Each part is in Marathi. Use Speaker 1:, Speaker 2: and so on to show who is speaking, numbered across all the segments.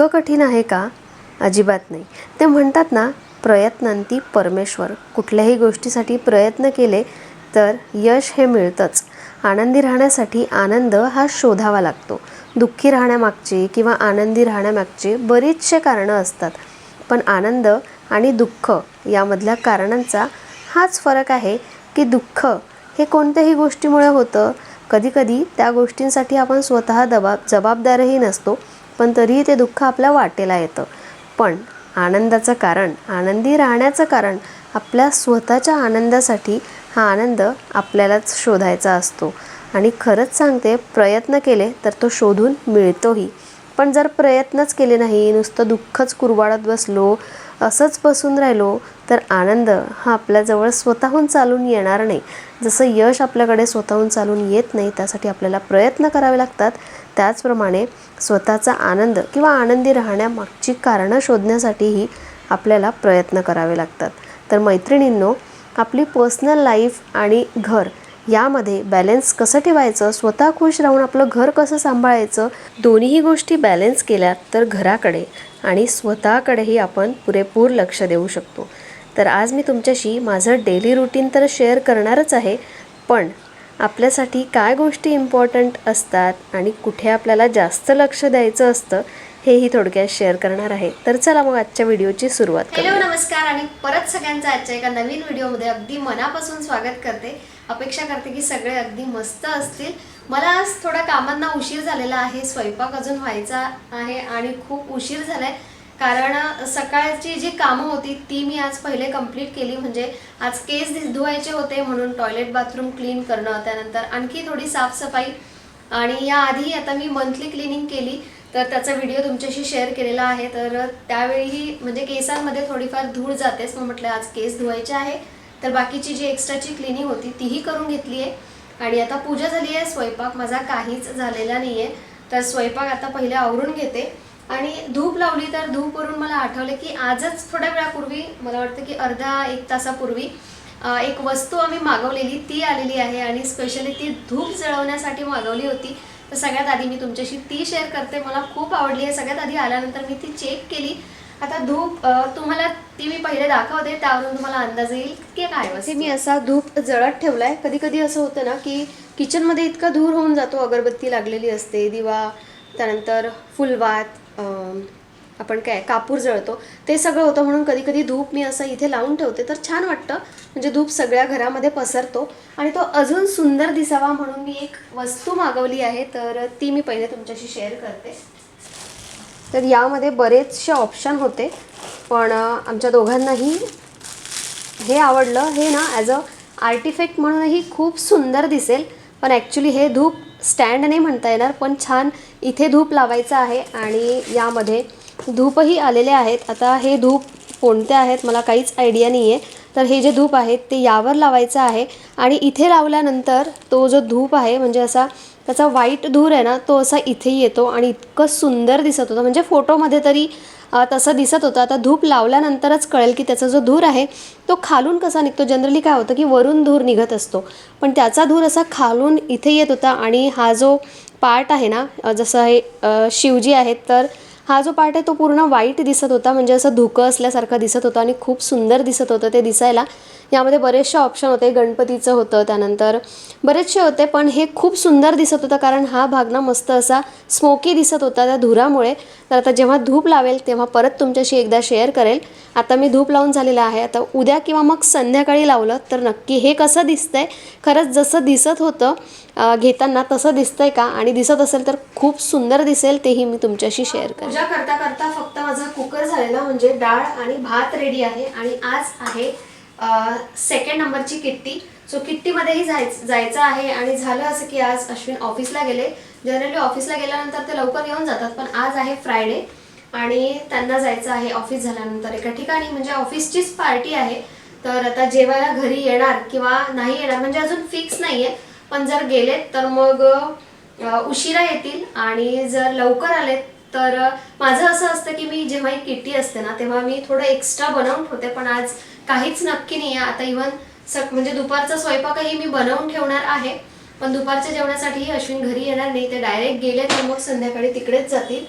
Speaker 1: इतकं कठीण आहे का? अजिबात नाही. ते म्हणतात ना प्रयत्नांती परमेश्वर. कुठल्याही गोष्टीसाठी प्रयत्न केले तर यश हे मिळतंच. आनंदी राहण्यासाठी आनंद हा शोधावा लागतो. दुःखी राहण्यामागचे किंवा आनंदी राहण्यामागचे बरीचसे कारणं असतात. पण आनंद आणि दुःख यामधल्या कारणांचा हाच फरक आहे की दुःख हे कोणत्याही गोष्टीमुळे होतं. कधीकधी त्या गोष्टींसाठी आपण स्वतः दबाब जबाबदारही नसतो. पण तरीही ते दुःख आपल्या वाटेला येतं. पण आनंदाचं कारण आनंदी राहण्याचं कारण आपल्या स्वतःच्या आनंदासाठी हा आनंद आपल्यालाच शोधायचा असतो. आणि खरंच सांगते प्रयत्न केले तर तो शोधून मिळतोही. पण जर प्रयत्नच केले नाही नुसतं दुःखच कुरवाळत बसलो असंच बसून राहिलो तर आनंद हा आपल्याजवळ स्वतःहून चालून येणार नाही. जसं यश आपल्याकडे स्वतःहून चालून येत नाही त्यासाठी आपल्याला प्रयत्न करावे लागतात. त्याचप्रमाणे स्वतःचा आनंद किंवा आनंदी राहण्यामागची कारणं शोधण्यासाठीही आपल्याला प्रयत्न करावे लागतात. तर मैत्रिणींनो आपली पर्सनल लाईफ आणि घर यामध्ये बॅलन्स कसं ठेवायचं? स्वतः खुश राहून आपलं घर कसं सांभाळायचं? दोन्हीही गोष्टी बॅलन्स केल्या तर घराकडे आणि स्वतःकडेही आपण पुरेपूर लक्ष देऊ शकतो. तर आज मी तुमच्याशी माझं डेली रुटीन तर शेअर करणारच आहे पण आपल्यासाठी काय गोष्टी इम्पॉर्टंट असतात आणि कुठे आपल्याला जास्त लक्ष द्यायचं असतं हेही थोडक्यात शेअर करणार आहे. तर चला मग आजच्या व्हिडिओची सुरुवात
Speaker 2: हॅलो नमस्कार आणि परत सगळ्यांचं आजच्या एका नवीन व्हिडिओमध्ये अगदी मनापासून स्वागत करते. अपेक्षा करते की सगळे अगदी मस्त असतील. मला आज थोड्या कामांना उशीर झालेला आहे स्वयंपाक अजून व्हायचा आहे आणि खूप उशीर झालाय. कारण सकाळची जी कामं होती ती मी आज पहिले कंप्लीट केली. म्हणजे आज केस धुवायचे होते म्हणून टॉयलेट बाथरूम क्लीन करणं त्यानंतर आणखी थोडी साफसफाई. आणि याआधी आता मी मंथली क्लिनिंग केली. तर त्याचा व्हिडिओ तुमच्याशी शेअर केलेला आहे. तर त्यावेळी म्हणजे केसांमध्ये थोडीफार धूळ जातेच. मग म्हटलं आज केस धुवायचे आहे. तर बाकीची जी एक्स्ट्राची क्लिनिंग होती तीही करून घेतली आहे आणि आता पूजा झाली आहे स्वयंपाक. माझा काहीच झालेला नाही आहे तर स्वयंपाक आता पहिले आवरून घेते. आणि धूप लावली तर धूप वरून मला आठवलं की आजच थोड्या वेळापूर्वी मला वाटतं की अर्धा एक तासापूर्वी एक वस्तू आम्ही मागवलेली ती आलेली आहे आणि स्पेशली ती धूप जळवण्यासाठी मागवली होती. तर सगळ्यात आधी मी तुमच्याशी ती शेअर करते. मला खूप आवडली आहे. सगळ्यात आधी आल्यानंतर मी ती चेक केली. आता धूप तुम्हाला ती मी पहिले दाखवते. त्यावरून तुम्हाला अंदाज येईल की काय वस्तू. मी असा धूप जळत ठेवलाय. कधी कधी असं होतं ना की किचनमध्ये इतका धूर होऊन जातो. अगरबत्ती लागलेली असते दिवा त्यानंतर फुलवात आपण काय कापूर जळतो. ते सगळं होतं म्हणून कधी कधी धूप मी असं इथे लावून ठेवते. तर छान वाटतं. म्हणजे धूप सगळ्या घरामध्ये पसरतो. आणि तो अजून सुंदर दिसावा म्हणून मी एक वस्तू मागवली आहे. तर ती मी पहिले तुमच्याशी शेअर करते. तर यामध्ये बरेचसे ऑप्शन होते. पण आमच्या दोघांनाही हे आवडलं. हे ना ॲज अ आर्टिफॅक्ट म्हणूनही खूप सुंदर दिसेल. पण ॲक्च्युली हे धूप स्टँड नाही म्हणता येणार पण छान इथे धूप लावायचं आहे आणि यामध्ये धूपही आलेले आहेत. आता हे धूप कोणते आहेत मला काहीच आयडिया नाही आहे तर हे जे धूप आहेत ते यावर लावायचं आहे आणि इथे लावल्यानंतर तो जो धूप आहे म्हणजे असा त्याचा व्हाईट धूर आहे ना तो असा इथे येतो आणि इतकं सुंदर दिसत होतं. म्हणजे फोटोमध्ये तरी तसं दिसत होतं. आता धूप लावल्यानंतरच कळेल की त्याचा जो धूर आहे तो खालून कसा निघतो. जनरली काय होतं की वरून धूर निघत असतो. पण त्याचा धूर असा खालून इथे येत होता आणि हा जो पार्ट आहे ना जसं हे शिवजी आहेत तर हा जो पार्ट आहे तो पूर्ण वाईट दिसत होता म्हणजे असं धुकं असल्यासारखं दिसत होतं आणि खूप सुंदर दिसत होतं ते दिसायला. यामध्ये बरेचसे ऑप्शन होते गणपतीचं होतं त्यानंतर बरेचसे होते पण हे खूप सुंदर दिसत होतं कारण हा भाग ना मस्त असा स्मोकी दिसत होता त्या धुरामुळे. तर आता जेव्हा धूप लावेल तेव्हा परत तुमच्याशी एकदा शेअर करेल. आता मी धूप लावून झालेला आहे आता उद्या किंवा मग संध्याकाळी लावलं तर नक्की हे कसं दिसतंय? खरंच जसं दिसत होतं घेताना तसं दिसतंय का? आणि दिसत असेल तर खूप सुंदर दिसेल तेही मी तुमच्याशी शेअर करेन. पूजा करता करता फक्त माझा कुकर झालेला म्हणजे डाळ आणि भात रेडी आहे. आणि आज आहे सेकंड नंबरची किट्टी. सो किट्टीमध्येही जायचं जायचं आहे. आणि झालं असं की आज अश्विन ऑफिसला गेले. जनरली ऑफिसला गेल्यानंतर ते लवकर येऊन जातात पण आज आहे फ्रायडे आणि त्यांना जायचं आहे ऑफिस झाल्यानंतर एका ठिकाणी. म्हणजे ऑफिसचीच पार्टी आहे. तर आता जेवायला घरी येणार किंवा नाही येणार म्हणजे अजून फिक्स नाही आहे पण जर गेलेत तर मग उशिरा येतील. आणि जर लवकर आलेत तर माझं असं असतं की मी जेव्हा ही किट्टी असते ना तेव्हा मी थोडं एक्स्ट्रा बनवून ठेवते पण आज काहीच नक्की नाही आहे. आता इवन सक म्हणजे दुपारचा स्वयंपाकही मी बनवून ठेवणार आहे पण दुपारच्या जेवणासाठीही अश्विन घरी येणार नाही. ते डायरेक्ट गेले तर मग संध्याकाळी तिकडेच जातील.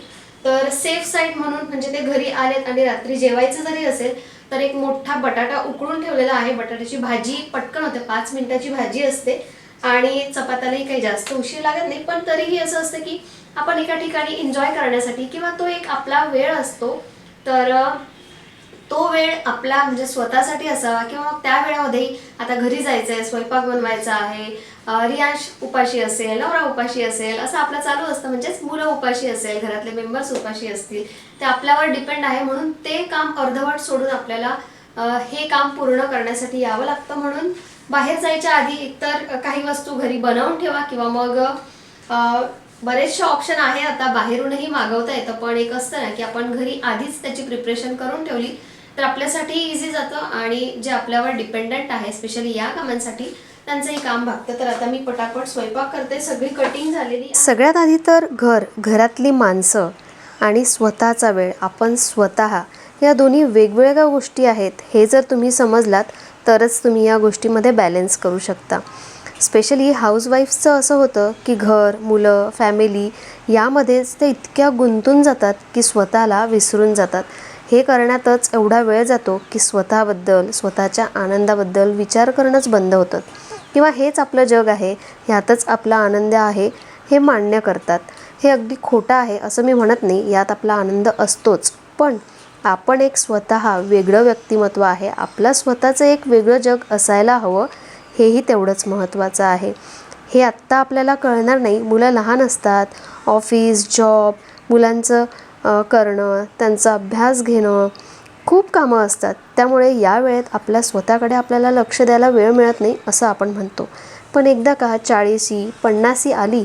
Speaker 1: तर सेफ साईड म्हणून म्हणजे ते घरी आलेत आणि रात्री जेवायचं जरी असेल तर एक मोठा बटाटा उकळून ठेवलेला आहे. बटाट्याची भाजी पटकन होते पाच मिनिटाची भाजी असते. आणि चपात्यालाही काही जास्त उशीर लागत नाही पण तरीही असं असतं की आपण एका ठिकाणी एन्जॉय करण्यासाठी किंवा तो एक आपला वेळ असतो तर तो वेळ आपला म्हणजे स्वतःसाठी असावा किंवा मग त्या वेळामध्ये आता घरी जायचं आहे स्वयंपाक बनवायचा आहे रियांश उपाशी असेल नवरा उपाशी असेल असं आपलं चालू असतं. म्हणजेच मुलं उपाशी असेल घरातले मेंबर्स उपाशी असतील ते आपल्यावर डिपेंड आहे म्हणून ते काम अर्धवट सोडून आपल्याला हे काम पूर्ण करण्यासाठी यावं लागतं म्हणून बाहेर जायच्या आधी एकतर काही वस्तू घरी बनवून ठेवा किंवा मग बरेचसे ऑप्शन आहे आता बाहेरूनही मागवता येतं पण एक असतं ना की आपण घरी आधीच त्याची प्रिपरेशन करून ठेवली तर आपल्यासाठी इझी जातं आणि जे आपल्यावर डिपेंडंट आहे स्पेशली या कामांसाठी त्यांचंही काम भागतं. तर आता मी पटापट स्वयंपाक करते सगळी कटिंग झालेली
Speaker 2: सगळ्यात आधी तर घर घरातली माणसं आणि स्वतःचा वेळ आपण स्वतः या दोन्ही वेगवेगळ्या गोष्टी आहेत हे जर तुम्ही समजलात तरच तुम्ही या गोष्टीमध्ये बॅलेन्स करू शकता. स्पेशली हाऊसवाईफचं असं होतं की घर मुलं फॅमिली यामध्येच ते इतक्या गुंतून जातात की स्वतःला विसरून जातात. हे करण्यातच एवढा वेळ जातो की स्वतःबद्दल स्वतःच्या आनंदाबद्दल विचार करणंच बंद होतं. किंवा हेच आपलं जग आहे ह्यातच आपला आनंद आहे हे मान्य करतात. हे अगदी खोटं आहे असं मी म्हणत नाही यात आपला आनंद असतोच. पण आपण एक स्वतः वेगळं व्यक्तिमत्व आहे. आपलं स्वतःचं एक वेगळं जग असायला हवं हेही तेवढंच महत्त्वाचं आहे. हे आत्ता आपल्याला कळणार नाही. मुलं लहान असतात ऑफिस जॉब मुलांचं करणं त्यांचा अभ्यास घेणं खूप कामं असतात. त्यामुळे या वेळेत आपल्या स्वतःकडे आपल्याला लक्ष द्यायला वेळ मिळत नाही असं आपण म्हणतो. पण एकदा का चाळीसी पन्नासी आली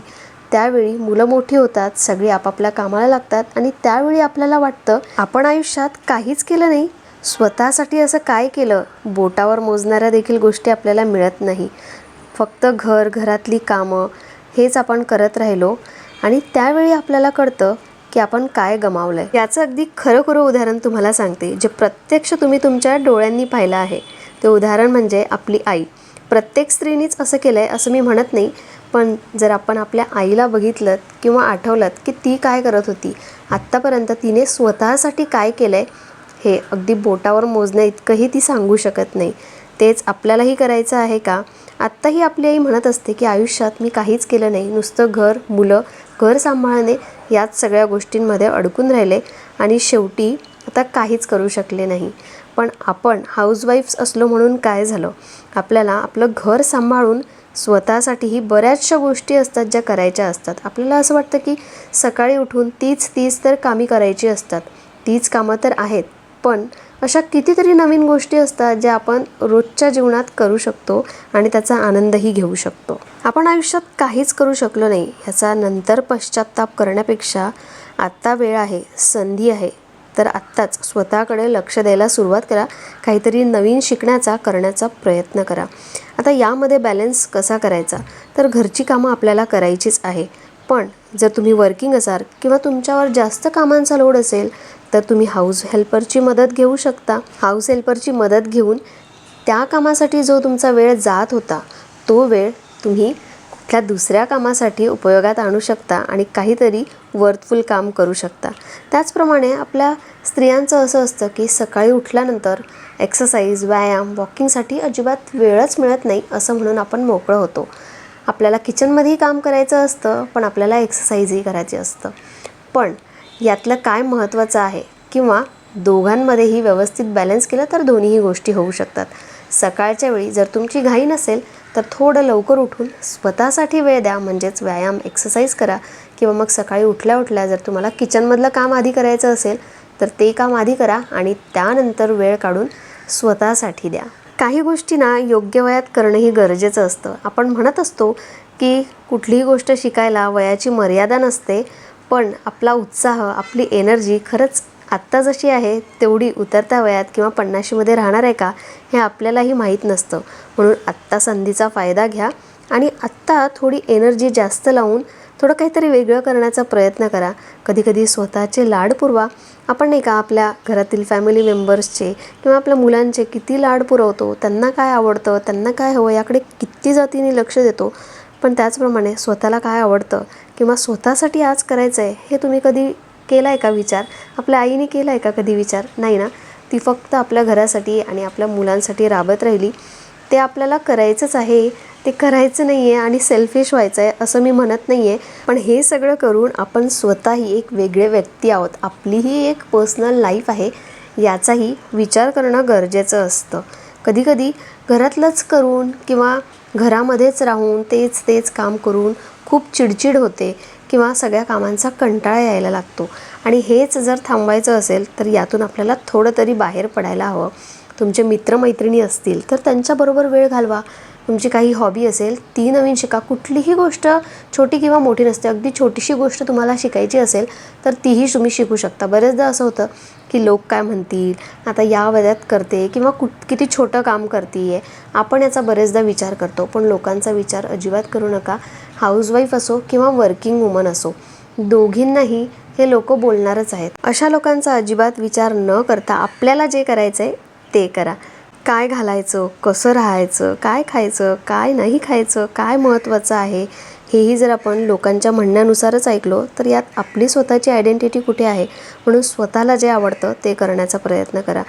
Speaker 2: त्यावेळी मुलं मोठी होतात सगळी आपापल्या कामाला लागतात आणि त्यावेळी आपल्याला वाटतं आपण आयुष्यात काहीच केलं नाही. स्वतःसाठी असं काय केलं? बोटावर मोजणाऱ्या देखील गोष्टी आपल्याला मिळत नाही. फक्त घर घरातली कामं हेच आपण करत राहिलो आणि त्यावेळी आपल्याला कळतं की आपण काय गमावलं आहे याचं अगदी खरं खरं उदाहरण तुम्हाला सांगते. जे प्रत्यक्ष तुम्ही तुमच्या डोळ्यांनी पाहिलं आहे ते उदाहरण म्हणजे आपली आई. प्रत्येक स्त्रीनीच असं केलं आहे असं मी म्हणत नाही पण जर आपण आपल्या आईला बघितलं किंवा आठवलं की ती काय करत होती आत्तापर्यंत तिने स्वतःसाठी काय केलं आहे हे अगदी बोटावर मोजण्या इतकंही ती सांगू शकत नाही. तेच आपल्यालाही करायचं आहे का? आत्ताही आपली आई म्हणत असते की आयुष्यात मी काहीच केलं नाही. नुसतं घर मुलं घर सांभाळणे याच सगळ्या गोष्टींमध्ये अडकून राहिले आणि शेवटी आता काहीच करू शकले नाही. पण आपण हाऊसवाईफ्स असलो म्हणून काय झालं? आपल्याला आपलं घर सांभाळून स्वतःसाठीही बऱ्याचशा गोष्टी असतात ज्या करायच्या असतात. आपल्याला असं वाटतं की सकाळी उठून तीच तीच तर कामी करायची असतात. तीच कामं तर आहेत. पण अशा कितीतरी नवीन गोष्टी असतात ज्या आपण रोजच्या जीवनात करू शकतो आणि त्याचा आनंदही घेऊ शकतो. आपण आयुष्यात काहीच करू शकलो नाही. ह्याचा नंतर पश्चाताप करण्यापेक्षा आत्ता वेळ आहे संधी आहे. तर आत्ताच स्वतःकडे लक्ष द्यायला सुरुवात करा. काहीतरी नवीन शिकण्याचा करण्याचा प्रयत्न करा. आता यामध्ये बॅलन्स कसा करायचा? तर घरची कामं आपल्याला करायचीच आहे. पण जर तुम्ही वर्किंग असाल किंवा तुमच्यावर जास्त कामांचा लोड असेल तर तुम्ही हाऊस हेल्परची मदत घेऊ शकता. हाऊस हेल्परची मदत घेऊन त्या कामासाठी जो तुमचा वेळ जात होता तो वेळ तुम्ही त्या दुसऱ्या कामासाठी उपयोगात आणू शकता आणि काहीतरी वर्थफुल काम करू शकता. त्याचप्रमाणे आपल्या स्त्रियांचं असं असतं की सकाळी उठल्यानंतर एक्सरसाइज व्यायाम वॉकिंगसाठी अजिबात वेळच मिळत नाही असं म्हणून आपण मोकळं होतो. आपल्याला किचनमध्येही काम करायचं असतं पण आपल्याला एक्सरसाइजही करायची असतं. पण यातलं काय महत्त्वाचं आहे किंवा दोघांमध्येही व्यवस्थित बॅलन्स केलं तर दोन्हीही गोष्टी होऊ शकतात. सकाळच्या वेळी जर तुमची घाई नसेल तर थोडं लवकर उठून स्वतःसाठी वेळ द्या म्हणजेच व्यायाम एक्सरसाइज करा. किंवा मग सकाळी उठल्या उठल्या जर तुम्हाला किचनमधलं काम आधी करायचं असेल तर ते काम आधी करा आणि त्यानंतर वेळ काढून स्वतःसाठी द्या. काही गोष्टी ना योग्य वयात करणंही गरजेचं असतं. आपण म्हणत असतो की कुठलीही गोष्ट शिकायला वयाची मर्यादा नसते पण आपला उत्साह आपली एनर्जी खरंच आत्ता जशी आहे तेवढी उतरत्या वयात किंवा पन्नाशीमध्ये राहणार आहे का हे आपल्यालाही माहीत नसतं. म्हणून आत्ता संधीचा फायदा घ्या आणि आत्ता थोडी एनर्जी जास्त लावून थोडं काहीतरी वेगळं करण्याचा प्रयत्न करा. कधीकधी स्वतःचे लाड पुरवा. आपण नाही का आपल्या घरातील फॅमिली मेंबर्सचे किंवा आपल्या मुलांचे किती लाड पुरवतो त्यांना काय आवडतं त्यांना काय हवं याकडे किती जातीने लक्ष देतो. पण त्याचप्रमाणे स्वतःला काय आवडतं किंवा स्वतःसाठी आज करायचं आहे हे तुम्ही कधी केला आहे का विचार? आपल्या आईने केला आहे का कधी विचार? नाही ना. ती फक्त आपल्या घरासाठी आणि आपल्या मुलांसाठी राबत राहिली. ते आपल्याला करायचंच आहे. ते करायचं नाही आहे आणि सेल्फिश व्हायचं आहे असं मी म्हणत नाही आहे पण हे सगळं करून आपण स्वतःही एक वेगळे व्यक्ती आहोत. आपलीही एक पर्सनल लाईफ आहे. याचाही विचार करणं गरजेचं असतं. कधीकधी घरातलंच करून किंवा घरामध्येच राहून तेच तेच काम करून खूप चिडचिड होते. किंवा सगळ्या कामांचा कंटाळा यायला लागतो. आणि हेच जर थांबवायचं असेल तर यातून आपल्याला थोडं तरी बाहेर पडायला हवं. तुमचे मित्रमैत्रिणी असतील तर त्यांच्याबरोबर वेळ घालवा. तुमची काही हॉबी असेल ती नवीन शिका. कुठलीही गोष्ट छोटी किंवा मोठी नसते. अगदी छोटीशी गोष्ट तुम्हाला शिकायची असेल तर तीही तुम्ही शिकू शकता. बरेचदा असं होतं की लोक काय म्हणतील? आता या वयात करते किंवा कुठ किती छोटं काम करते आहे आपण याचा बरेचदा विचार करतो. पण लोकांचा विचार अजिबात करू नका. हाऊसवाईफ असो किंवा वर्किंग वुमन असो दोघींनाही हे लोक बोलणारच आहेत. अशा लोकांचा अजिबात विचार न करता आपल्याला जे करायचं आहे ते करा. काय घालायचं कसं राहायचं काय खायचं काय नाही खायचं काय महत्त्वाचं आहे हेही जर आपण लोकांच्या म्हणण्यानुसारच ऐकलो तर यात आपली स्वतःची आयडेंटिटी कुठे आहे? म्हणून स्वतःला जे आवडतं ते करण्याचा प्रयत्न करा.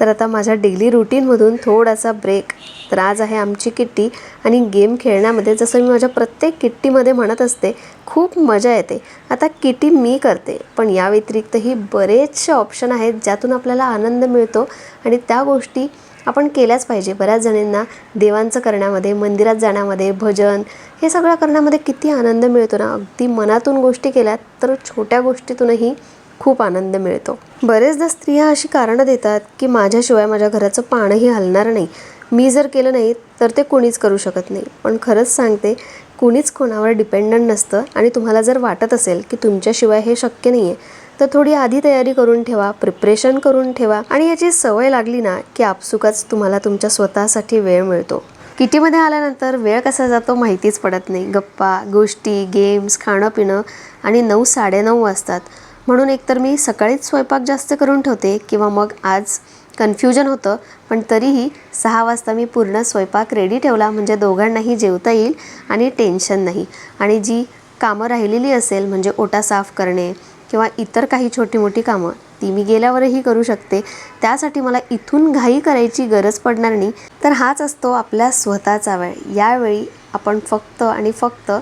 Speaker 2: तर आता माझ्या डेली रुटीनमधून थोडासा ब्रेक तर आज आहे आमची किट्टी आणि गेम खेळण्यामध्ये जसं मी माझ्या प्रत्येक किट्टीमध्ये म्हणत असते खूप मजा येते. आता किटी मी करते पण या व्यतिरिक्तही बरेचसे ऑप्शन आहेत ज्यातून आपल्याला आनंद मिळतो आणि त्या गोष्टी आपण केल्याच पाहिजे. बऱ्याच जणींना देवांचं करण्यामध्ये मंदिरात जाण्यामध्ये भजन हे सगळं करण्यामध्ये किती आनंद मिळतो ना. अगदी मनातून गोष्टी केल्यात तर छोट्या गोष्टीतूनही खूप आनंद मिळतो. बरेचदा स्त्रिया अशी कारणं देतात की माझ्याशिवाय माझ्या घराचं पाणही हलणार नाही. मी जर केलं नाही तर ते कोणीच करू शकत नाही. पण खरंच सांगते कुणीच कोणावर डिपेंडंट नसतं आणि तुम्हाला जर वाटत असेल की तुमच्याशिवाय हे शक्य नाही आहे तर थोडी आधी तयारी करून ठेवा प्रिपरेशन करून ठेवा. आणि याची सवय लागली ना की आपसुकच तुम्हाला तुमच्या स्वतःसाठी वेळ मिळतो. किटीमध्ये आल्यानंतर वेळ कसा जातो माहितीच पडत नाही. गप्पा गोष्टी गेम्स खाणं पिणं आणि नऊ साडेनऊ वाजतात. म्हणून एकतर मी सकाळीच स्वयंपाक जास्त करून ठेवते किंवा मग आज कन्फ्युजन होतं पण तरीही सहा वाजता मी पूर्ण स्वयंपाक रेडी ठेवला म्हणजे दोघांनाही जेवता येईल आणि टेन्शन नाही. आणि जी कामं राहिलेली असेल म्हणजे ओटा साफ करणे किंवा इतर काही छोटी मोठी कामं ती मी गेल्यावरही करू शकते. त्यासाठी मला इथून घाई करायची गरज पडणार नाही. तर हाच असतो आपल्या स्वतःचा वेळ. यावेळी आपण फक्त आणि फक्त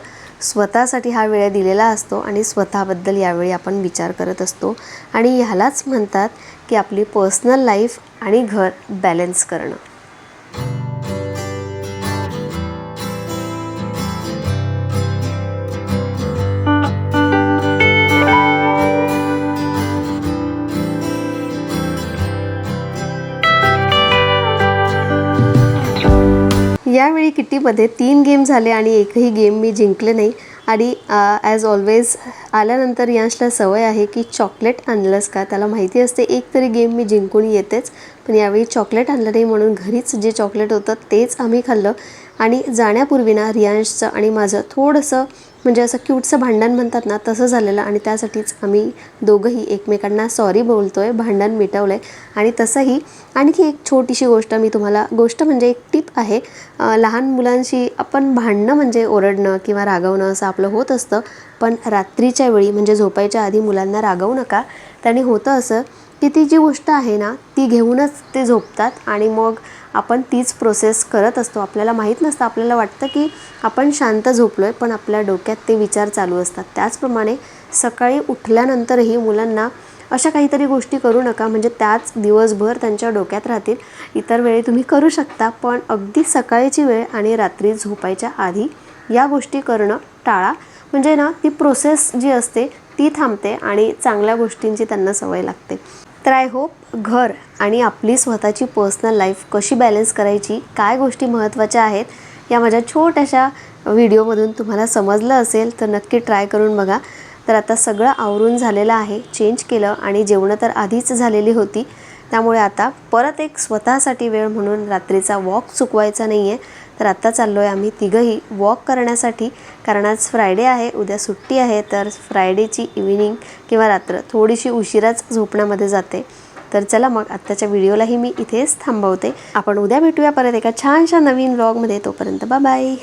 Speaker 2: स्वतःसाठी हा वेळ दिलेला असतो आणि स्वतःबद्दल यावेळी आपण विचार करत असतो. आणि ह्यालाच म्हणतात की आपली पर्सनल लाईफ आणि घर बॅलन्स करणं. यावेळी किट्टीमध्ये तीन गेम झाले आणि एकही गेम मी जिंकले नाही. आणि ॲज ऑलवेज आल्यानंतर यांशला सवय आहे की चॉकलेट आणलंस का? त्याला माहिती असते एक तरी गेम मी जिंकून येतेच. पण यावेळी चॉकलेट आणलं नाही म्हणून घरीच जे चॉकलेट होतं तेच आम्ही खाल्लं. आणि जाण्यापूर्वी ना रियांशचं आणि माझं थोडंसं म्हणजे असं क्यूटचं भांडण म्हणतात ना तसं झालेलं आणि त्यासाठीच आम्ही दोघंही एकमेकांना सॉरी बोलतो आहे भांडण मिटवलं आहे आणि तसंही. आणखी एक छोटीशी गोष्ट मी तुम्हाला गोष्ट म्हणजे एक टिप आहे लहान मुलांशी आपण भांडणं म्हणजे ओरडणं किंवा रागवणं असं आपलं होत असतं पण रात्रीच्या वेळी म्हणजे झोपायच्या आधी मुलांना रागवू नका. त्याने होतं असं की ती जी गोष्ट आहे ना ती घेऊनच ते झोपतात आणि मग आपण तीच प्रोसेस करत असतो. आपल्याला माहीत नसतं. आपल्याला वाटतं की आपण शांत झोपलो आहे पण आपल्या डोक्यात ते विचार चालू असतात. त्याचप्रमाणे सकाळी उठल्यानंतरही मुलांना अशा काहीतरी गोष्टी करू नका. म्हणजे त्याच दिवसभर त्यांच्या डोक्यात राहतील. इतर वेळी तुम्ही करू शकता पण अगदी सकाळची वेळ आणि रात्री झोपायच्या आधी या गोष्टी करणं टाळा. म्हणजे ना ती प्रोसेस जी असते ती थांबते आणि चांगल्या गोष्टींची त्यांना सवय लागते. तर आय होप घर आणि आपली स्वतःची पर्सनल लाईफ कशी बॅलन्स करायची काय गोष्टी महत्त्वाच्या आहेत या माझ्या छोट्याशा व्हिडिओमधून तुम्हाला समजलं असेल तर नक्की ट्राय करून बघा. तर आता सगळं आवरून झालेलं आहे चेंज केलं आणि जेवणं तर आधीच झालेली होती. त्यामुळे आता परत एक स्वतःसाठी वेळ म्हणून रात्रीचा वॉक चुकवायचा नाही आहे तर आत्ता चाललो आहे आम्ही तिघंही वॉक करण्यासाठी. कारण आज फ्रायडे आहे उद्या सुट्टी आहे तर फ्रायडेची इव्हिनिंग किंवा रात्र थोडीशी उशिराच झोपण्यामध्ये जाते. तर चला मग आत्ताच्या व्हिडिओलाही मी इथेच थांबवते. आपण उद्या भेटूया परत एका छानशा नवीन व्लॉगमध्ये तोपर्यंत बाय बाय